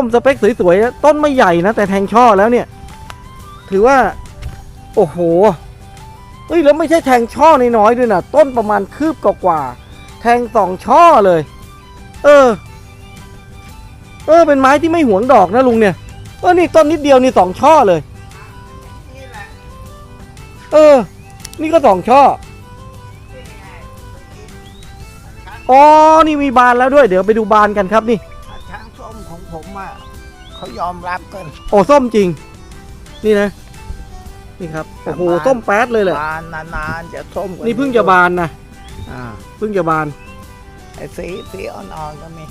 ้มสเปคสวยๆต้นไม่ใหญ่นะ แต่แทงช่อแล้วเนี่ย ถือว่า โอ้โหเฮ้ยแล้วไม่ใช่แทงช่อน้อยๆด้วยนะต้นประมาณคืบกว่าแทงสองช่อเลย เออ เออ เป็นไม้ที่ไม่หวงดอกนะลุงเนี่ยเออนี่ต้นนิดเดียวนี่สองช่อเลย เออ นี่ก็สองช่ออ๋อนี่มีบานแล้วด้วย เดี๋ยวไปดูบานกันครับนี่ ผมอะเขายอมรับกัน โอ้ส้มจริง นี่นะ นี่ครับ โอ้โหบาน ส้มแป๊ดเลยแหละ บานนานๆจะส้มกว่านี่เพิ่งจะบานนะ อ่า เพิ่งจะบาน ไอ้สีสีอ่อนๆก็มี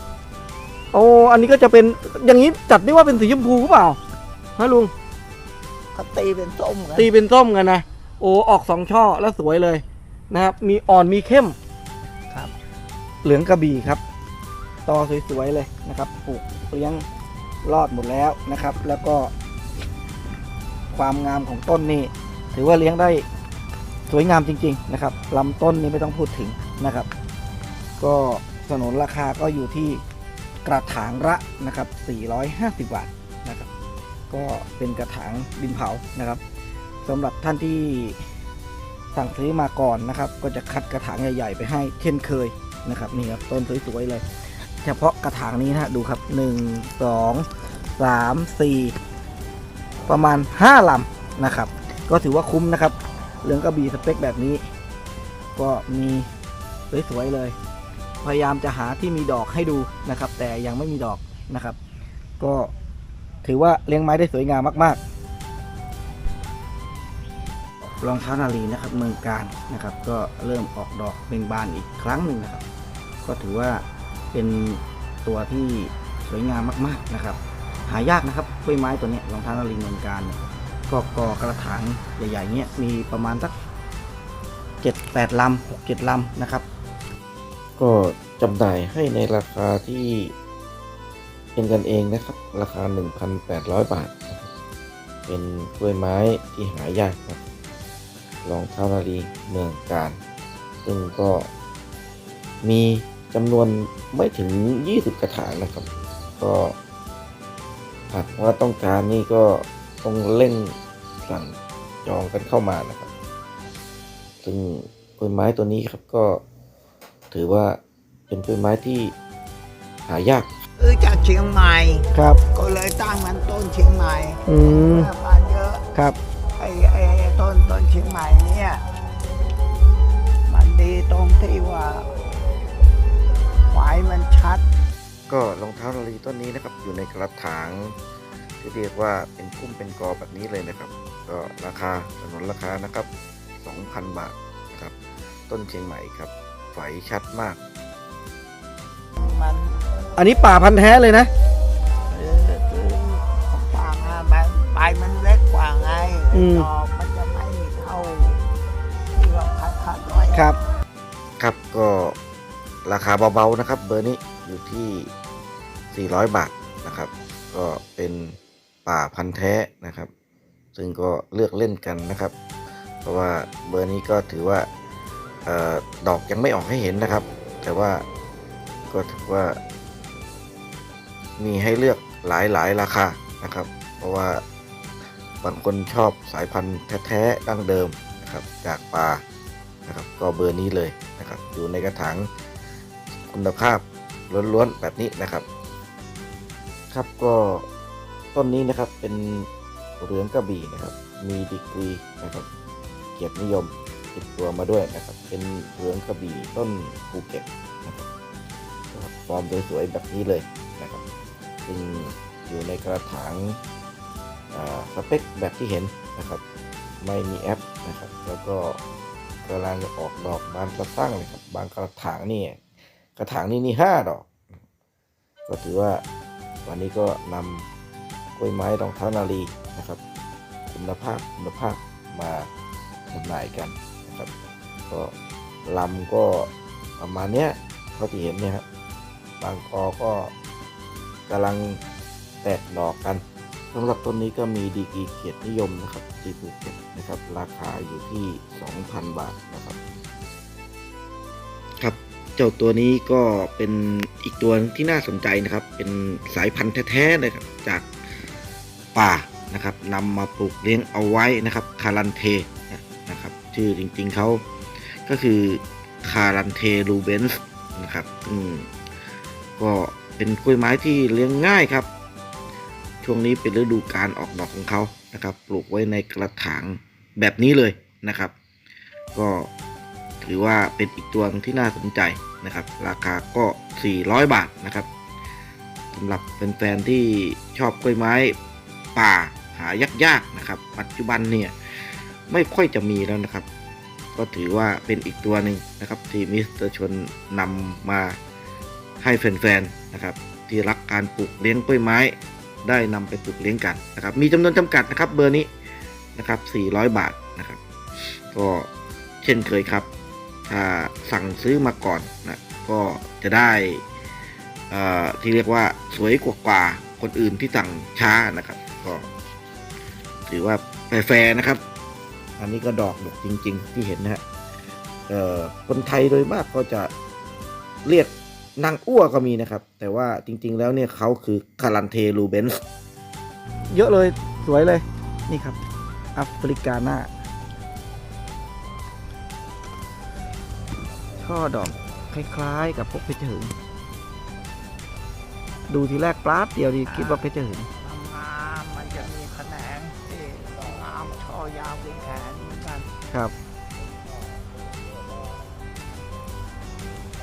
โอ้อันนี้ก็จะเป็น อย่างนี้จัดได้ว่าเป็นสีชมพูหรือเปล่า ฮะลุง เขาตีเป็นส้มกันตีเป็นส้มกันนะ โอ้ ออกสองช่อแล้วสวยเลยนะครับ มีอ่อนมีเข้ม ครับ เหลืองกระบี่ครับ ตอสวยๆเลยนะครับ ปลูก เลี้ยงรอดหมดแล้วนะครับ แล้วก็ ความงามของต้นนี่ถือว่าเลี้ยงได้สวยงามจริง ๆ นะครับลำต้นนี่ไม่ต้องพูดถึงนะครับ ก็สนนราคาก็อยู่ที่กระถางละนะครับ 450 บาทนะครับ ก็เป็นกระถางดินเผานะครับสำหรับท่านที่สั่งซื้อมาก่อนนะครับ ก็จะคัดกระถางใหญ่ๆไปให้เช่นเคยนะครับนี่ครับต้นสวยๆเลย เฉพาะกระถางนี้นะฮะดูครับ 1 2 3 4 ประมาณ 5ลำนะครับ ก็ถือว่าคุ้มนะครับเหลืองกระบี่สเปคแบบนี้ ก็มีสวยๆเลย พยายามจะหาที่มีดอกให้ดูนะครับ แต่ยังไม่มีดอกนะครับ ก็ถือว่าเลี้ยงไม้ได้สวยงามมาก ๆรองเท้านาลีนะครับเมืองการนะครับ ก็เริ่มออกดอกเบ่งบานอีกครั้งหนึ่งนะครับ ก็ถือว่า เป็นตัวที่สวยงามมากๆนะครับ หายากนะครับกล้วยไม้ตัวนี้รองเท้านาลีเมืองการเนี่ยก็กอกระถางใหญ่ๆเนี้ยมีประมาณสักเจ็ดแปดลำหกเจ็ดลำนะครับ ก็จำหน่ายให้ในราคาที่เป็นกันเองนะครับ ราคา 1,800 บาทนะครับเป็นกล้วยไม้ที่หายากครับรองเท้านาลีเมืองการ ซึ่งก็มี จำนวนไม่ถึง 20 กระถางนะครับ ก็หากว่าต้องการนี่ก็ต้องเร่งสั่งจองกันเข้ามานะครับ ซึ่งกล้วยไม้ตัวนี้ครับก็ถือว่าเป็นต้นไม้ที่หายากเออจากเชียงใหม่ ครับ ก็เลยตั้งมันต้นเชียงใหม่อืมเมื่อบานเยอะครับไอ้ไอ้ไอ้ต้นต้นเชียงใหม่เนี่ย มันดีตรงที่ว่าหวายมันชัด ก็รองเท้านาลีต้นนี้นะครับ อยู่ในกระถางที่เรียกว่าเป็นพุ่มเป็นกอแบบนี้เลยนะครับ ก็ราคาสนนราคานะครับ 2,000 บาทนะครับ ต้นเชียงใหม่ครับไฟชัดมาก มันอันนี้ป่าพันธุ์แท้เลยนะ เออคือของฟางอะมันใบมันเล็กกว่าไงอืม ดอกมันจะไม่เท่าที่เราคัดคัดๆไว้ครับ ครับก็ ราคาเบาๆนะครับ เบอร์นี้อยู่ที่ 400 บาทนะครับ ก็เป็นป่าพันธุ์แท้นะครับ ซึ่งก็เลือกเล่นกันนะครับ เพราะว่าเบอร์นี้ก็ถือว่าออดอกยังไม่ออกให้เห็นนะครับ แต่ว่าก็ถือว่า มีให้เลือกหลายหลายๆราคานะครับ เพราะว่าบางคนชอบสายพันธุ์แท้ๆดั้งเดิมนะครับจากป่านะครับก็เบอร์นี้เลยนะครับอยู่ในกระถาง คุณภาพล้วนๆแบบนี้นะครับ ครับก็ต้นนี้นะครับเป็นเหลืองกระบี่นะครับ มีดีกรีนะครับ เกียรตินิยมติดตัวมาด้วยนะครับ เป็นเหลืองกระบี่ต้นภูเก็ตนะครับฟอร์มสวยๆแบบนี้เลยนะครับซึ่งอยู่ในกระถางสเปคแบบที่เห็นนะครับ ไม่มีแอปนะครับ แล้วก็กำลังออกดอกบานสะพรั่งเลยครับ บางกระถางนี่ กระถางนี่นี่ห้าดอก ก็ถือว่าวันนี้ก็นำกล้วยไม้รองเท้านาลีนะครับ คุณภาพคุณภาพมาจำหน่ายกันนะครับ ก็ลำก็ประมาณเนี้ยเท่าที่เห็นเนี่ยครับบางกอก็กำลังแตกดอกกันสำหรับต้นนี้ก็มีดีกีเกียรตินิยมนะครับที่ภูเก็ตนะครับ ราคาอยู่ที่ 2,000 บาทนะครับ เจ้าตัวนี้ก็เป็นอีกตัวที่น่าสนใจนะครับ เป็นสายพันธุ์แท้ๆเลยครับจากป่านะครับนำมาปลูกเลี้ยงเอาไว้นะครับคารันเทนะครับชื่อจริงๆเขาก็คือคารันเทลูเบนส์นะครับอืมก็เป็นกล้วยไม้ที่เลี้ยงง่ายครับ ช่วงนี้เป็นฤดูการออกดอกของเขานะครับ ปลูกไว้ในกระถางแบบนี้เลยนะครับ ก็ถือว่าเป็นอีกตัวที่น่าสนใจ นะครับ ราคาก็ 400 บาทนะครับสำหรับแฟนๆที่ชอบกล้วยไม้ป่าหายากๆนะครับ ปัจจุบันเนี่ยไม่ค่อยจะมีแล้วนะครับ ก็ถือว่าเป็นอีกตัวหนึ่งนะครับ ที่มิสเตอร์ชนนำมาให้แฟนๆนะครับ ที่รักการปลูกเลี้ยงกล้วยไม้ ได้นำไปปลูกเลี้ยงกันนะครับ มีจำนวนจำกัดนะครับเบอร์นี้นะครับ 400 บาทนะครับ ก็เช่นเคยครับ ถ้าสั่งซื้อมาก่อนนะก็จะได้ที่เรียกว่าสวยกว่ากว่าคนอื่นที่สั่งช้านะครับ ก็ถือว่าแฟร์นะครับ อันนี้ก็ดอกดกจริง ๆ ที่เห็นนะฮะคนไทยโดยมากก็จะเรียกนางอ้วก็มีนะครับ แต่ว่าจริง ๆ แล้วเนี่ยเขาคือคารันเทลูเบนส์เยอะเลยสวยเลยนี่ครับแอฟริกาหน้า ช่อดอกคล้ายๆ กับพวกเพชรหึง ดูทีแรกปลาดเดียวดีคิดว่าเพชรหึงงามมันจะมีแขนงที่งามช่อยาวเป็นแขนเหมือนกันครับ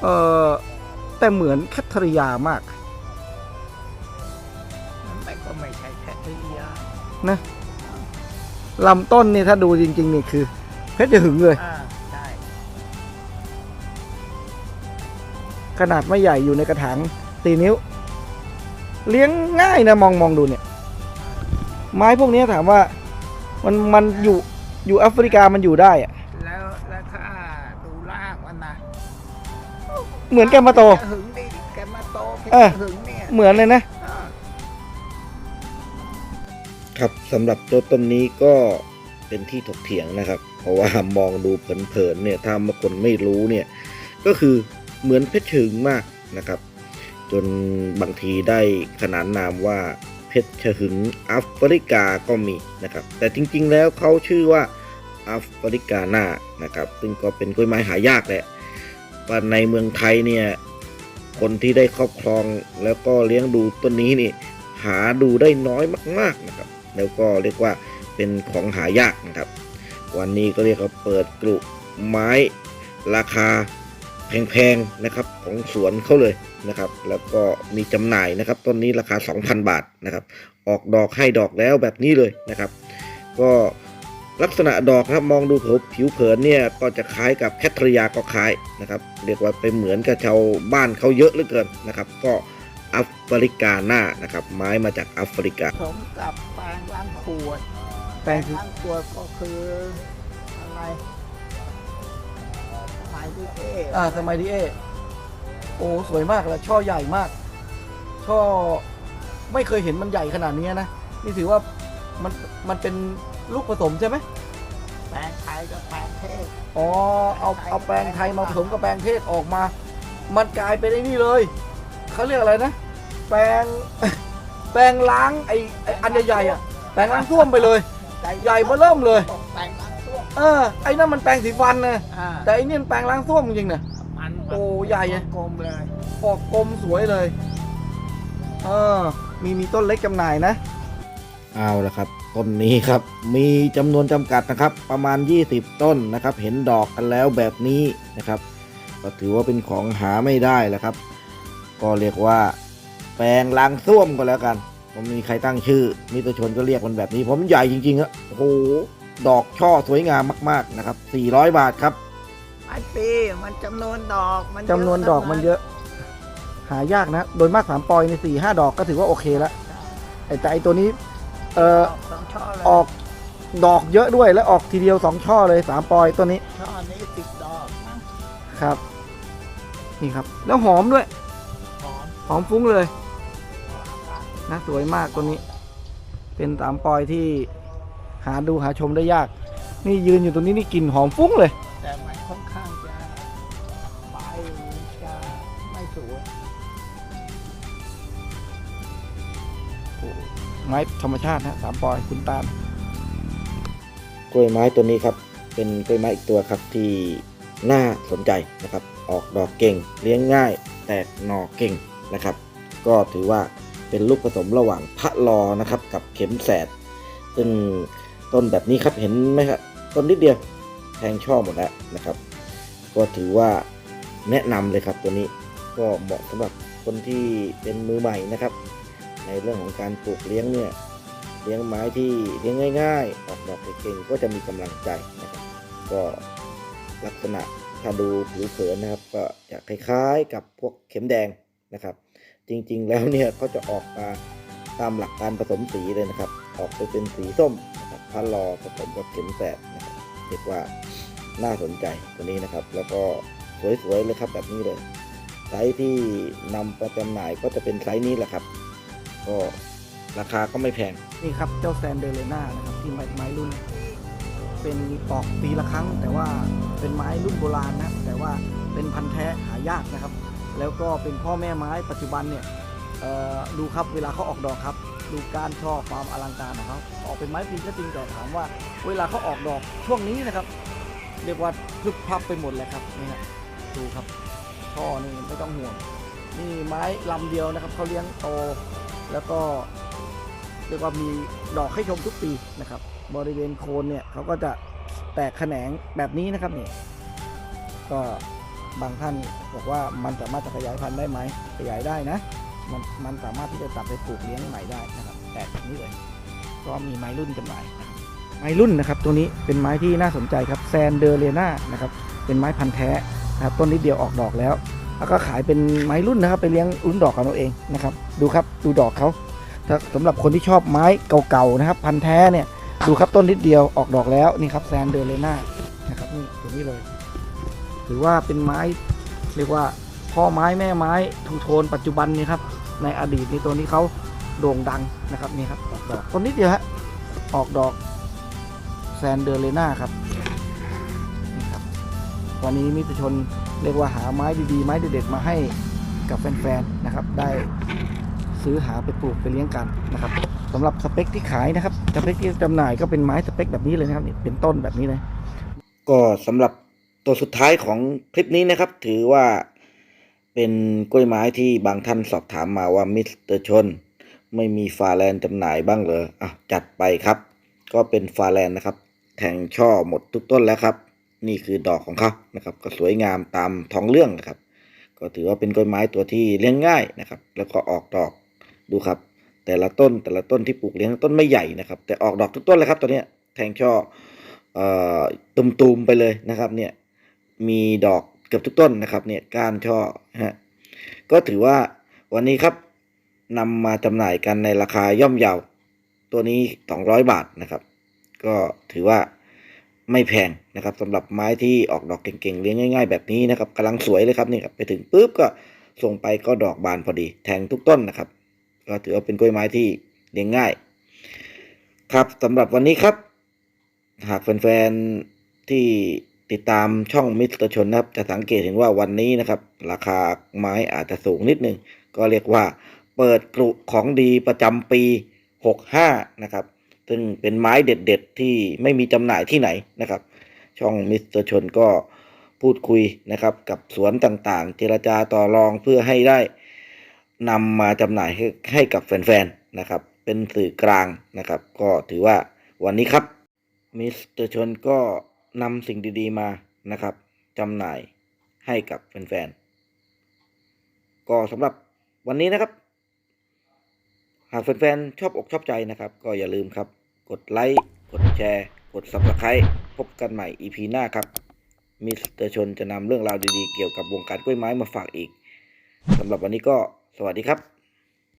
เออแต่เหมือนแคทริยามากมันก็ไม่ใช่แค่ที่ยานะลำต้นนี่ถ้าดูจริงๆนี่คือ เพชรหึงเลยอ่า ขนาดไม่ใหญ่อยู่ในกระถางตีนิ้ว เลี้ยงง่ายนะมองมองดูเนี่ย ไม้พวกนี้ถามว่ามันมันอยู่อยู่แอฟริกามันอยู่ได้อะแล้วแล้วถ้าดูรากมันนะเหมือนแกมาโตเพชรหึงนี่แกมาโตเพชเออรหึงเนี่ยเหมือนเลยนะอ่าครับสำหรับตัวต้นนี้ก็เป็นที่ถกเถียงนะครับ เพราะว่ามองดูเผินๆเนี่ยถ้าบางคนไม่รู้เนี่ย ก็คือ เหมือนเพชรฉึงมากนะครับ จนบางทีได้ขนานนามว่าเพชรฉหึงแอฟริกาก็มีนะครับ แต่จริงๆแล้วเขาชื่อว่าแอฟริกาหน้านะครับ ซึ่งก็เป็นกล้วยไม้หายากแหละว่าในเมืองไทยเนี่ยคนที่ได้ครอบครองแล้วก็เลี้ยงดูต้นนี้นี่หาดูได้น้อยมากๆนะครับ แล้วก็เรียกว่าเป็นของหายากนะครับ วันนี้ก็เรียกว่าเปิดกลุ่มไม้ราคา แพงๆนะครับของสวนเขาเลยนะครับ แล้วก็มีจำหน่ายนะครับต้นนี้ราคา 2,000 บาทนะครับ ออกดอกให้ดอกแล้วแบบนี้เลยนะครับ ก็ลักษณะดอกนะครับมองดูผิวผิวเผินเนี่ยก็จะคล้ายกับแคทริยาก็คล้ายนะครับ เรียกว่าเป็นเหมือนกับชาวบ้านเขาเยอะเหลือเกินนะครับ ก็แอฟริกาหน้านะครับ ไม้มาจากแอฟริกาผสมกับแปรงล้างขวดแปลงคือล้างขวดก็คืออะไรสมั ยที่เอ๊ะอ่าสมัยดีเอโอ้สวยมากแล้วช่อใหญ่มาก ช่อไม่เคยเห็นมันใหญ่ขนาดนี้นะ นี่ถือว่ามันมันเป็นลูกผสมใช่ไหมแปรงไทยกับแปรงเทศอ๋อเอาเอาแปลงไทยมาผสมกับแปลงเทศออกมา มันกลายเป็นไอ้นี่เลยเขาเรียกอะไรนะ แปลงแปลงล้างไอ้ไอ้อันใหญ่ๆอะแปลงล้างส้วมไปเลย ใหญ่เบ้อเริ่มเลย ตกแต่งล้างช่วง เออไอ้นั่นมันแปลงสีฟันนะอ่าแต่ไอ้นี่มันแปลงล้างส้วมจริงๆนะ มันโอ้ใหญ่อะ กลมเลยออกกลมสวยเลย เออ มีมีต้นเล็กจำหน่ายนะ เอาละครับ ต้นนี้ครับ มีจำนวนจำกัดนะครับ ประมาณ 20 ต้นนะครับ เห็นดอกกันแล้วแบบนี้นะครับ ก็ถือว่าเป็นของหาไม่ได้แล้วครับ ก็เรียกว่า แปลงล้างส้วมก็แล้วกันผมมีใครตั้งชื่อมิตรชนก็เรียกมันแบบนี้เพราะมันใหญ่จริงๆอะโอ้โห ดอกช่อสวยงามมาก ๆ นะครับ 400 บาทครับไม้ปีมันจำนวนดอกมันเยอะจำนวนดอกมันเยอะ หายากนะ โดยมากสามปอยในสี่ห้าดอกก็ถือว่าโอเคแล้วไอ้แต่ไอ้ตัวนี้ เอ่อ ดอกสองช่อเลยออกดอกเยอะด้วยและออกทีเดียวสองช่อเลยสามปอยตัวนี้ช่อนี้ติดดอกมั้งครับ นี่ครับ แล้วหอมด้วย หอมหอมฟุ้งเลยนะสวยมากตัวนี้ เป็นสามปอยที่ หาดูหาชมได้ยาก นี่ยืนอยู่ตรงนี้นี่กลิ่นหอมฟุ้งเลย แต่ไมัค่อนข้างจะใบจะไม่สวยไม้ธรรมชาตินะสามปอยคุณตาลกล้วยไม้ตัวนี้ครับ เป็นกล้วยไม้อีกตัวครับที่น่าสนใจนะครับ ออกดอกเก่ง เลี้ยงง่าย แตกหน่อเก่งนะครับ ก็ถือว่าเป็นลูกผสมระหว่างพระลอนะครับ กับเข็มแสดซึ่ง ต้นแบบนี้ครับเห็นไหมครับต้นนิดเดียวแทงช่อหมดแล้วนะครับ ก็ถือว่าแนะนำเลยครับตัวนี้ก็เหมาะสำหรับคนที่เป็นมือใหม่นะครับ ในเรื่องของการปลูกเลี้ยงเนี่ยเลี้ยงไม้ที่เลี้ยงง่ายๆออกดอกเก่งก็จะมีกำลังใจนะครับ ก็ลักษณะถ้าดูผิวเผินนะครับ ก็จะคล้ายๆกับพวกเข็มแดงนะครับ จริงๆแล้วเนี่ยเขาจะออกมาตามหลักการผสมสีเลยนะครับ ออกไปเป็นสีส้ม นะครับพันลอผสมกับเข็มแสดนะครับเรียกว่าน่าสนใจตัวนี้นะครับ แล้วก็สวยๆเลยครับแบบนี้เลยไซส์ที่นำมาจำหน่ายก็จะเป็นไซส์นี้แหละครับ ก็ราคาก็ไม่แพง นี่ครับเจ้าแซนเดอเรน่านะครับที่ไม้ไม้รุ่น เป็นออกปีละครั้ง แต่ว่าเป็นไม้รุ่นโบราณนะแต่ว่าเป็นพันธุ์แท้หายากนะครับ แล้วก็เป็นพ่อแม่ไม้ปัจจุบันเนี่ยดูครับเวลาเขาออกดอกครับ ดูการช่อความอลังการของเขาออกเป็นไม้ปีก็จริงแต่ถามว่า เวลาเขาออกดอกช่วงนี้นะครับ เรียกว่าพลึบพับไปหมดเลยครับนี่ฮะดูครับช่อนี่ไม่ต้องห่วงนี่ไม้ลำเดียวนะครับเขาเลี้ยงโตแล้วก็เรียกว่ามีดอกให้ชมทุกปีนะครับ บริเวณโคนเนี่ยเขาก็จะแตกแขนงแบบนี้นะครับนี่ก็บางท่านบอกว่ามันสามารถจะขยายพันธุ์ได้ไหมขยายได้นะ มันมันสามารถที่จะตัดไปปลูกเลี้ยงใหม่ได้นะครับแตกแบบนี้เลย ก็มีไม้รุ่นจำหน่ายไม้รุ่นนะครับ ตัวนี้เป็นไม้ที่น่าสนใจครับแซนเดอเรนานะครับเป็นไม้พันธุ์แท้นะครับต้นนิดเดียวออกดอกแล้ว แล้วก็ขายเป็นไม้รุ่นนะครับ ไปเลี้ยงรุ่นดอกของเราเองนะครับ ดูครับดูดอกเขาถ้าสำหรับคนที่ชอบไม้เก่าๆนะครับ พันธุ์แท้เนี่ยดูครับต้นนิดเดียวออกดอกแล้วนี่ครับแซนเดอร์เลน่านะครับนี่ตัวนี้เลย ถือว่าเป็นไม้เรียกว่า พ่อไม้แม่ไม้ทูโทนปัจจุบันนี่ครับในอดีตนี่ตัวนี้เขาโด่งดังนะครับนี่ครับออกดอกต้นนิดเดียวฮะออกดอกแซนเดอร์เลน่าครับนี่ครับ วันนี้มิตรชนเรียกว่าหาไม้ดีๆ ไม้เด็ดๆมาให้กับแฟนๆนะครับ ได้ซื้อหาไปปลูกไปเลี้ยงกันนะครับสำหรับสเปคที่ขายนะครับสเปคที่จำหน่ายก็เป็นไม้สเปคแบบนี้เลยนะครับนี่เป็นต้นแบบนี้เลยก็สำหรับตัวสุดท้ายของคลิปนี้นะครับ ถือว่า เป็นกล้วยไม้ที่บางท่านสอบถามมาว่ามิสเตอร์ชน ไม่มีฟาแลนจำหน่ายบ้างเหรออะจัดไปครับ ก็เป็นฟาแลนนะครับ แทงช่อหมดทุกต้นแล้วครับ นี่คือดอกของเขานะครับ ก็สวยงามตามท้องเรื่องนะครับ ก็ถือว่าเป็นกล้วยไม้ตัวที่เลี้ยงง่ายนะครับ แล้วก็ออกดอกดูครับ แต่ละต้นแต่ละต้นที่ปลูกเลี้ยงต้นไม่ใหญ่นะครับ แต่ออกดอกทุกต้นเลยครับตัวเนี้ยแทงช่อเอ่อตุมๆไปเลยนะครับ เนี่ยมีดอก เกือบทุกต้นนะครับเนี่ยก้านช่อฮะก็ถือว่าวันนี้ครับนำมาจำหน่ายกันในราคาย่อมเยาตัวนี้ 200 บาทนะครับ ก็ถือว่าไม่แพงนะครับสำหรับไม้ที่ออกดอกเก่งๆเลี้ยงง่ายๆแบบนี้นะครับกำลังสวยเลยครับนี่ครับไปถึงปุ๊บก็ส่งไปก็ดอกบานพอดี แทงทุกต้นนะครับ ก็ถือว่าเป็นกล้วยไม้ที่เลี้ยงง่าย ครับสำหรับวันนี้ครับ หากแฟนๆที่ ติดตามช่องมิสเตอร์ชนนะครับ จะสังเกตเห็นว่าวันนี้นะครับ ราคาไม้อาจจะสูงนิดนึง ก็เรียกว่าเปิดกรุของดีประจำปี 65 นะครับ ซึ่งเป็นไม้เด็ดๆ ที่ไม่มีจำหน่ายที่ไหนนะครับ ช่องมิสเตอร์ชนก็พูดคุยนะครับ กับสวนต่างๆ เจรจาต่อรองเพื่อให้ได้นำมาจำหน่ายให้ให้กับแฟนๆ นะครับ เป็นสื่อกลางนะครับ ก็ถือว่าวันนี้ครับมิสเตอร์ชนก็ นำสิ่งดีๆมานะครับจำหน่ายให้กับแฟนๆ ก็สำหรับวันนี้นะครับ หากแฟนๆ ชอบอกชอบใจนะครับ ก็อย่าลืมครับ กดไลค์ กดแชร์ กด Subscribe พบกันใหม่ EP หน้าครับมิสเตอร์ชนจะนำเรื่องราวดีๆ เกี่ยวกับวงการกล้วยไม้มาฝากอีกสำหรับวันนี้ก็สวัสดีครับ